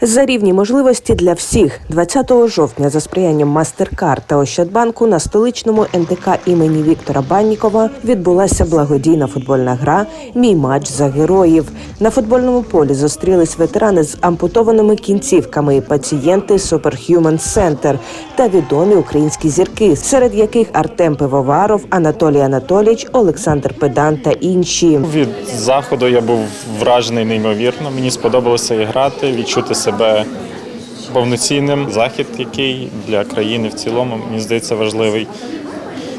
За рівні можливості для всіх 20 жовтня за сприянням Мастеркар та Ощадбанку на столичному НДК імені Віктора Баннікова відбулася благодійна футбольна гра Мій матч за героїв. На футбольному полі зустрілись ветерани з ампутованими кінцівками, пацієнти Superhuman Center та відомі українські зірки, серед яких Артем Пивоваров, Анатолій Анатолійович, Олександр Педан та інші. Від заходу я був вражений неймовірно. Мені сподобалося і грати, відчути себе повноцінним. Захід, який для країни в цілому, мені здається, важливий.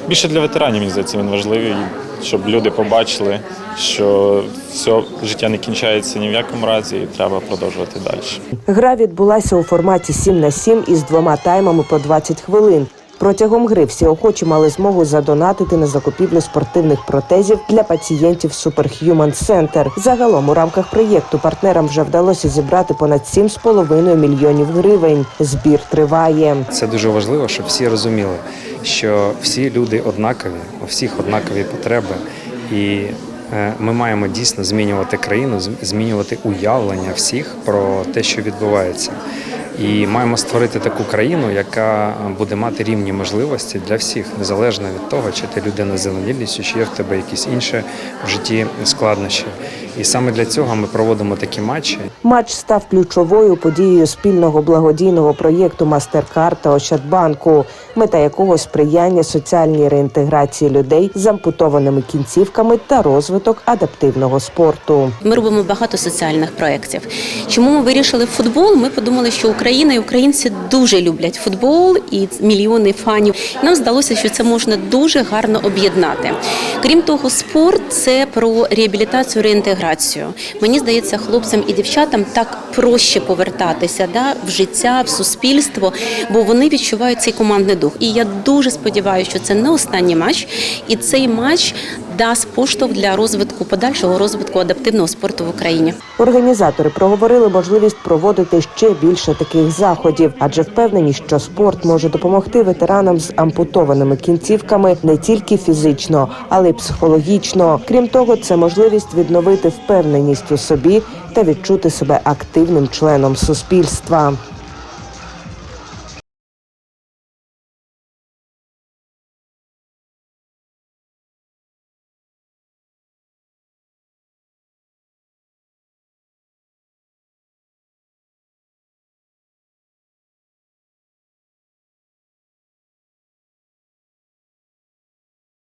Більше для ветеранів, мені здається, він важливий, щоб люди побачили, що все життя не кінчається ні в якому разі, і треба продовжувати далі. Гра відбулася у форматі 7 на 7 із двома таймами по 20 хвилин. Протягом гри всі охочі мали змогу задонатити на закупівлю спортивних протезів для пацієнтів Superhuman Center. Загалом у рамках проєкту партнерам вже вдалося зібрати понад 7,5 мільйонів гривень. Збір триває. Це дуже важливо, щоб всі розуміли, що всі люди однакові, у всіх однакові потреби, і е, ми маємо дійсно змінювати країну, змінювати уявлення всіх про те, що відбувається. І маємо створити таку країну, яка буде мати рівні можливості для всіх, незалежно від того, чи ти людина з чи є в тебе якісь інші в житті складнощі. І саме для цього ми проводимо такі матчі. Матч став ключовою подією спільного благодійного проєкту Мастеркар та Ощадбанку, мета якого сприяння соціальній реінтеграції людей з ампутованими кінцівками та розвиток адаптивного спорту. Ми робимо багато соціальних проєктів. Чому ми вирішили футбол? Ми подумали, що Україна і українці дуже люблять футбол і мільйони фанів. Нам здалося, що це можна дуже гарно об'єднати. Крім того, спорт це про реабілітацію, реінтеграцію. Мені здається, хлопцям і дівчатам так проще повертатися да, в життя, в суспільство, бо вони відчувають цей командний дух. І я дуже сподіваюся, що це не останній матч, і цей матч дасть поштовх для розвитку подальшого розвитку адаптивного спорту в Україні. Організатори проговорили можливість проводити ще більше таких заходів, адже впевнені, що спорт може допомогти ветеранам з ампутованими кінцівками не тільки фізично, але й психологічно. Крім того, це можливість відновити впевненість у собі та відчути себе активним членом суспільства.